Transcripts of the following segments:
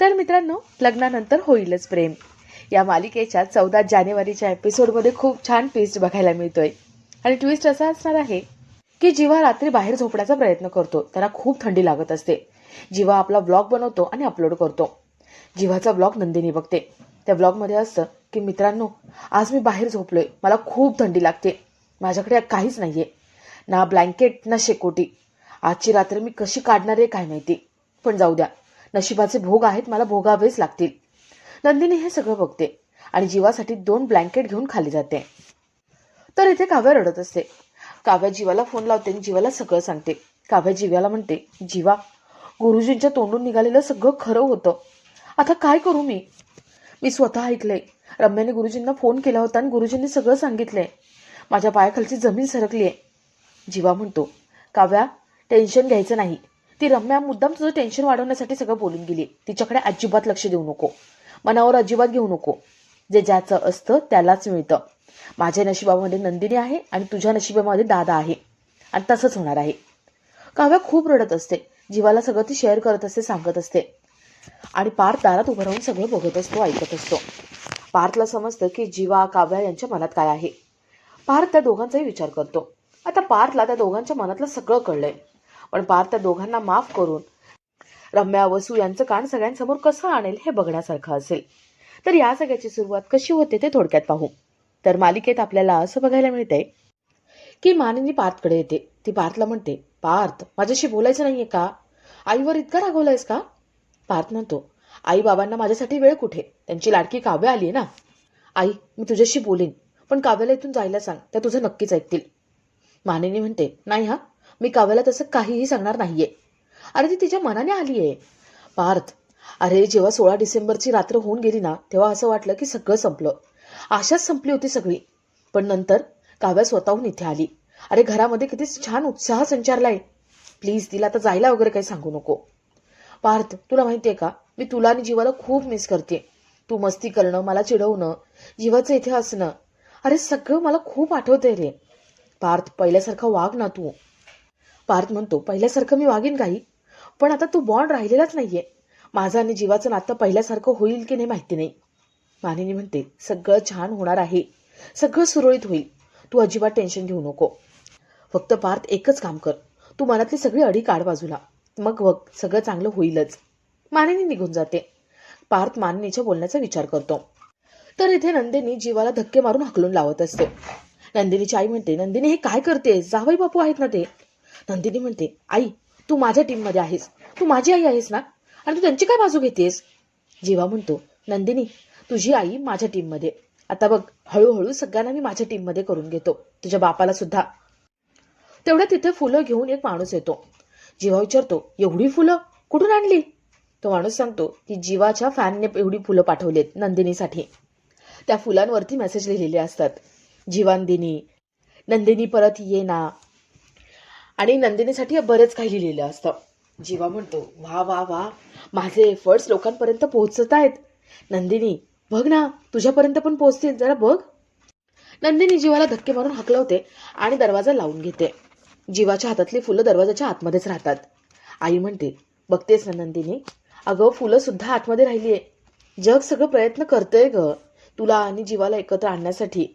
तर मित्रांनो लग्नानंतर होईलच प्रेम. या मालिकेच्या चौदा जानेवारीच्या एपिसोडमध्ये खूप छान ट्विस्ट बघायला मिळतोय. आणि ट्विस्ट असा असणार आहे की जीवा रात्री बाहेर झोपण्याचा प्रयत्न करतो त्याला खूप थंडी लागत असते. जीवा आपला ब्लॉग बनवतो आणि अपलोड करतो. जीवाचा ब्लॉग नंदिनी बघते. त्या ब्लॉगमध्ये असतं की मित्रांनो आज मी बाहेर झोपलोय. मला खूप थंडी लागते. माझ्याकडे काहीच नाही आहे ना ब्लँकेट ना शेकोटी. आजची रात्र मी कशी काढणार आहे काय माहिती. पण जाऊ द्या. नशिबाचे भोग आहेत मला भोगावेच लागतील. नंदिनी हे सगळं बघते आणि जीवासाठी दोन ब्लँकेट घेऊन खाली जाते. तर इथे काव्या रडत असते. काव्या जीवाला फोन लावते आणि जीवाला सगळं सांगते. काव्या जीवाला म्हणते जीवा गुरुजींच्या तोंडून निघालेलं सगळं खरं होतं. आता काय करू मी? मी स्वतः ऐकलंय. रम्याने गुरुजींना फोन केला होता आणि गुरुजींनी सगळं सांगितलंय. माझ्या पायाखालची जमीन सरकली आहे जीवा म्हणतो काव्या टेन्शन घ्यायचं नाही. ती रम्या मुद्दाम तुझं टेन्शन वाढवण्यासाठी सगळं बोलून गेली. तिच्याकडे अजिबात लक्ष देऊ नको. मनावर अजिबात घेऊ नको. जे ज्याचं असतं त्यालाच मिळतं. माझ्या नशिबामध्ये नंदिनी आहे आणि तुझ्या नशिबामध्ये दादा आहे. आणि तसंच होणार आहे. काव्या खूप रडत असते. जीवाला सगळं ती शेअर करत असते सांगत असते. आणि पार्थ दारात उभं राहून सगळं बघत असतो ऐकत असतो. पार्थला समजतं की जीवा काव्या यांच्या मनात काय आहे. पार्थ त्या दोघांचाही विचार करतो. आता पार्थला त्या दोघांच्या मनातलं सगळं कळलंय. पण पार्थ त्या दोघांना माफ करून रम्या वसू यांचं कान सगळ्यांसमोर कसं आणेल हे बघण्यासारखं असेल. तर या सगळ्याची सुरुवात कशी होते ते थोडक्यात पाहू. तर मालिकेत आपल्याला असं बघायला मिळतंय की मानिनी पार्थकडे येते. ती पार्थला म्हणते पार्थ माझ्याशी बोलायचं नाहीये का? आईवर इतका रागवलायस का? पार्थ म्हणतो आई बाबांना माझ्यासाठी वेळ कुठे? त्यांची लाडकी काव्य आली ना. आई मी तुझ्याशी बोलेन पण काव्याला इथून जायला सांग त्या तुझं नक्कीच ऐकतील. मानिनी म्हणते नाही हा मी काव्याला तसं काहीही सांगणार नाहीये. अरे ती तिच्या मनाने आली आहे पार्थ अरे जेव्हा सोळा डिसेंबरची रात्र होऊन गेली ना तेव्हा असं वाटलं की सगळं संपलं. आशाच संपली होती सगळी. पण नंतर काव्या स्वतःहून इथे आली. अरे घरामध्ये किती छान उत्साह संचारलाय. प्लीज तिला आता जायला वगैरे काही सांगू नको. पार्थ तुला माहितीये का? मी तुला आणि जीवाला खूप मिस करते. तू मस्ती करणं मला चिडवणं जीवाचं इथे असणं. अरे सगळं मला खूप आठवतंय रे. पार्थ पहिल्यासारखा वाघ ना तू. पार्थ म्हणतो पहिल्यासारखं मी वागेन काही? पण आता तू बॉन्ड राहिलेलाच नाहीये. माझं आणि जीवाचं नातं पहिल्यासारखं होईल की नाही माहिती नाही. मानिनी म्हणते सगळं छान होणार आहे. सगळं सुरळीत होईल. तू अजिबात टेन्शन घेऊ नको. फक्त पार्थ एकच काम कर. तू मनातली सगळी अडी काढ बाजूला. मग बघ सगळं चांगलं होईलच. मानिनी निघून जाते. पार्थ मानिनीच्या बोलण्याचा विचार करतो. तर इथे नंदिनी जीवाला धक्के मारून हकलून लावत असते. नंदिनीची आई म्हणते नंदिनी हे काय करते जावई बापू आहेत ना ते? नंदिनी म्हणते आई तू माझ्या टीममध्ये आहेस. तू माझी आई आहेस ना? आणि तू त्यांची काय बाजू घेतेस? जेव्हा म्हणतो नंदिनी तुझी आई माझ्या टीममध्ये आता बघ हळूहळू सगळ्यांना मी माझ्या टीममध्ये करून घेतो. तुझ्या बापाला सुद्धा. तेवढ्या तिथे फुलं घेऊन एक माणूस येतो. जेव्हा विचारतो एवढी फुलं कुठून आणली? तो माणूस सांगतो की जीवाच्या फॅनने एवढी फुलं पाठवलीत नंदिनीसाठी. त्या फुलांवरती मेसेज लिहिलेले असतात. जीवांदिनी नंदिनी परत ये ना. आणि नंदिनीसाठी बरंच काही लिहिलेलं असतं. जीवा म्हणतो वा वा वा माझे एफर्ट्स लोकांपर्यंत पोहोचत आहेत. नंदिनी बघ ना तुझ्यापर्यंत पण पोहोचतील. जरा बघ. नंदिनी जीवाला धक्के मारून हकलवते आणि दरवाजा लावून घेते. जीवाच्या हातातली फुलं दरवाजाच्या आतमध्येच राहतात. आई म्हणते बघतेस ना नंदिनी अगं फुलं सुद्धा आतमध्ये राहिली आहे जग सगळं प्रयत्न करतंय ग तुला आणि जीवाला एकत्र आणण्यासाठी.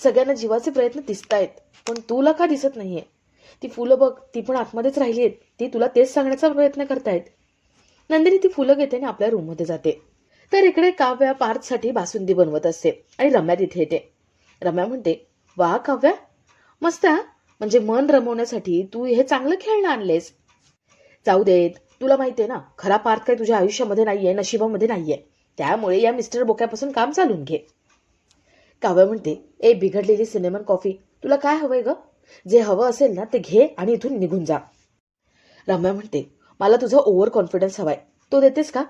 सगळ्यांना जीवाचे प्रयत्न दिसत आहेत पण तुला का दिसत नाहीये? ती फुलं बघ ती पण आतमध्येच राहिली आहेत. ती तुला तेच सांगण्याचा प्रयत्न करतायत. नंदिनी ती फुलं घेते आणि आपल्या रूममध्ये जाते. तर इकडे काव्या पार्थसाठी बासुंदी बनवत असते आणि रम्या तिथे येते. रम्या म्हणते वा काव्या मस्त म्हणजे मन रमवण्यासाठी तू हे चांगलं खेळणं आणलेस. जाऊ देत. तुला माहितीये ना खरा पार्थ काय तुझ्या आयुष्यामध्ये नाहीये नशिबामध्ये नाहीये. त्यामुळे या मिस्टर बोक्यापासून काम चालून घे. काव्या म्हणते ए बिघडलेली सिनेमन कॉफी तुला काय हवंय ग? जे हवं असेल ना ते घे आणि इथून निघून जा. रम्या म्हणते मला तुझा ओव्हर कॉन्फिडन्स हवाय. तो देतेस का?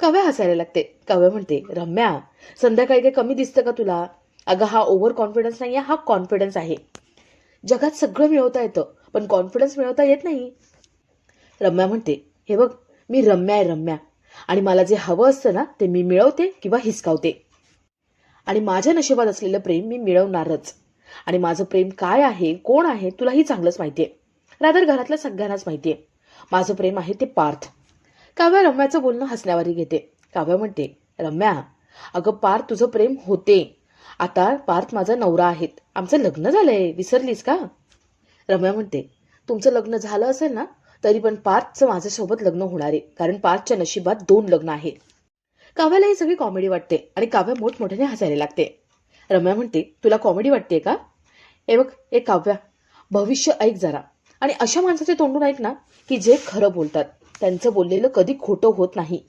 काव्या हसायला लागते. काव्या म्हणते रम्या संध्याकाळी काही कमी दिसतं का तुला? अगं हा ओव्हर कॉन्फिडन्स नाही आहे हा कॉन्फिडन्स आहे. जगात सगळं मिळवता येतं पण कॉन्फिडन्स मिळवता येत नाही. रम्या म्हणते हे बघ मी रम्या आहे रम्या. आणि मला जे हवं असतं ना ते मी मिळवते किंवा हिसकावते. आणि माझ्या नशिबात असलेलं प्रेम मी मिळवणारच. आणि माझं प्रेम काय आहे कोण आहे तुलाही चांगलंच माहितीये. रादर घरातल्या सगळ्यांनाच माहितीये. माझं प्रेम आहे ते पार्थ. काव्या रम्याचं बोलणं हसण्यावारी घेते. काव्या म्हणते रम्या अगं पार्थ तुझं प्रेम होते. आता पार्थ माझा नवरा आहेत. आमचं लग्न झालंय. विसरलीस का? रम्या म्हणते तुमचं लग्न झालं असेल ना तरी पण पार्थचं माझ्यासोबत लग्न होणार आहे. कारण पार्थच्या नशिबात दोन लग्न आहेत. काव्याला ही सगळी कॉमेडी वाटते आणि काव्या मोठमोठ्याने हसायला लागते. रम्या म्हणते तुला कॉमेडी वाटते का? ए बघ ए काव्या. भविष्य ऐक जरा. आणि अशा माणसाचे तोंडून ऐक ना की जे खरं बोलतात. त्यांचं बोललेलं कधी खोटं होत नाही.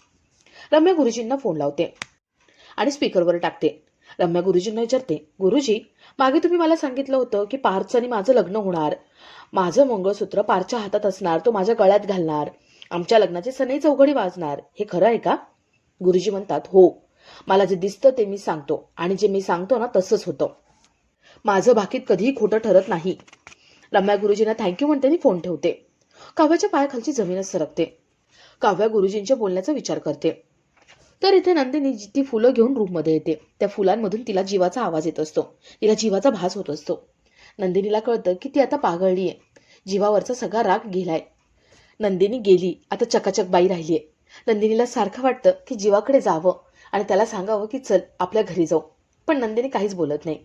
रम्या गुरुजींना फोन लावते. आणि स्पीकरवर टाकते. रम्या गुरुजींना विचारते गुरुजी मागे तुम्ही मला सांगितलं होतं की पार्थचं आणि माझं लग्न होणार. माझं मंगळसूत्र पारच्या हातात असणार तो माझ्या गळ्यात घालणार. आमच्या लग्नाचे सनई चौघडी वाजणार. हे खरं आहे का? गुरुजी म्हणतात हो. मला जे दिसतं ते मी सांगतो. आणि जे मी सांगतो ना तसंच होतं. माझं बाकीत कधीही खोटं ठरत नाही. रम्या गुरुजींना थँक्यू म्हणते आणि फोन ठेवते. काव्याच्या पायाखालची जमीनच सरकते. काव्या गुरुजींच्या बोलण्याचा विचार करते. तर इथे नंदिनी जी- ती फुलं घेऊन रूममध्ये येते. त्या फुलांमधून तिला जीवाचा आवाज येत असतो. तिला जीवाचा भास होत असतो. नंदिनीला कळतं की ती आता पागळली आहे जीवावरचा सगळा राग गेलाय. नंदिनी गेली. आता चकाचक बाई राहिली आहे नंदिनीला सारखं वाटतं की जीवाकडे जावं. आणि त्याला सांगावं की चल आपल्या घरी जाऊ. पण नंदिनी काहीच बोलत नाही.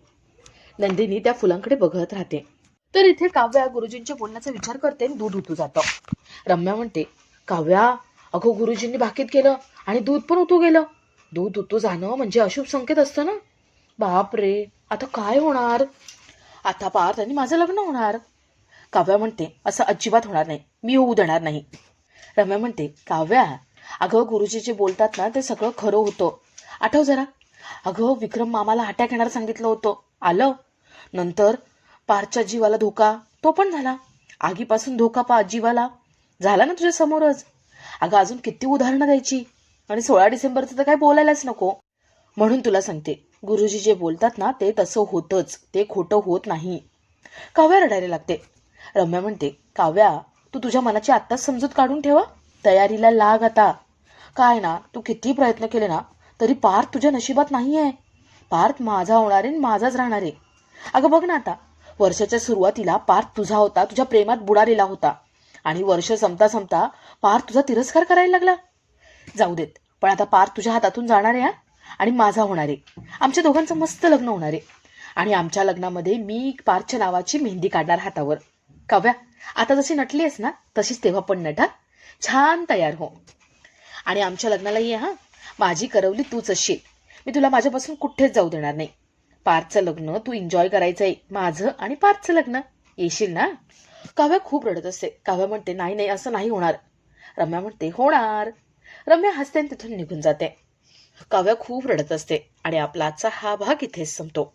नंदिनी त्या फुलांकडे बघत राहते. तर इथे काव्या गुरुजींच्या बोलण्याचा विचार करते आणि दूध उतू जातं. रम्या म्हणते काव्या अगो गुरुजींनी बाकीत केलं आणि दूध पण उतू गेलं. दूध उतू जाणं म्हणजे अशुभ संकेत असतं ना? बाप रे आता काय होणार? आता पार त्यांनी माझं लग्न होणार. काव्या म्हणते असं अजिबात होणार नाही. मी होऊ देणार नाही. रम्या म्हणते काव्या अगं गुरुजी जे बोलतात ना ते सगळं खरं होतं. आठव जरा. अगं विक्रम मामाला अटॅक येणार सांगितलं होतं. आलं? नंतर पारच्या जीवाला धोका. तो पण झाला. आगीपासून धोका पा जीवाला. झाला ना तुझ्या समोरच. अगं अजून किती उदाहरणं द्यायची? आणि सोळा डिसेंबरचं तर काय बोलायलाच नको. म्हणून तुला सांगते. गुरुजी जे बोलतात ना ते तसं होतंच. ते खोटं होत नाही. काव्या रडायला लागते. रम्या म्हणते काव्या तू तुझ्या मनाची आत्ताच समजूत काढून ठेवा. तयारीला लाग आता. काय ना तू किती प्रयत्न केले ना तरी पार्थ तुझ्या नशिबात नाही आहे पार्थ माझा होणार आहे आणि माझाच राहणार आहे. अगं बघ ना आता वर्षाच्या सुरुवातीला पार्थ तुझा होता तुझ्या प्रेमात बुडालेला होता. आणि वर्ष संपता संपता पार्थ तुझा तिरस्कार करायला लागला. जाऊ देत पण आता पार्थ तुझ्या हातातून जाणार आहे आणि माझा होणार आहे. आमच्या दोघांचं मस्त लग्न होणार आहे. आणि आमच्या लग्नामध्ये मी पार्थच्या नावाची मेहंदी काढणार हातावर. काव्या आता जशी नटली आहेस ना तशीच तेव्हा पण नटा छान तयार हो. आणि आमच्या लग्नाला ये हा. माझी करवली तूच असशील मी तुला माझ्यापासून कुठेच जाऊ देणार नाही. पार्थचं लग्न तू एन्जॉय करायचं आहे माझं आणि पार्थचं लग्न. येशील ना? काव्या खूप रडत असते. काव्या म्हणते नाही नाही असं नाही होणार. रम्या म्हणते होणार. रम्या हसते आणि तिथून निघून जाते. काव्या खूप रडत असते आणि आपलाचा हा भाग इथेच संपतो.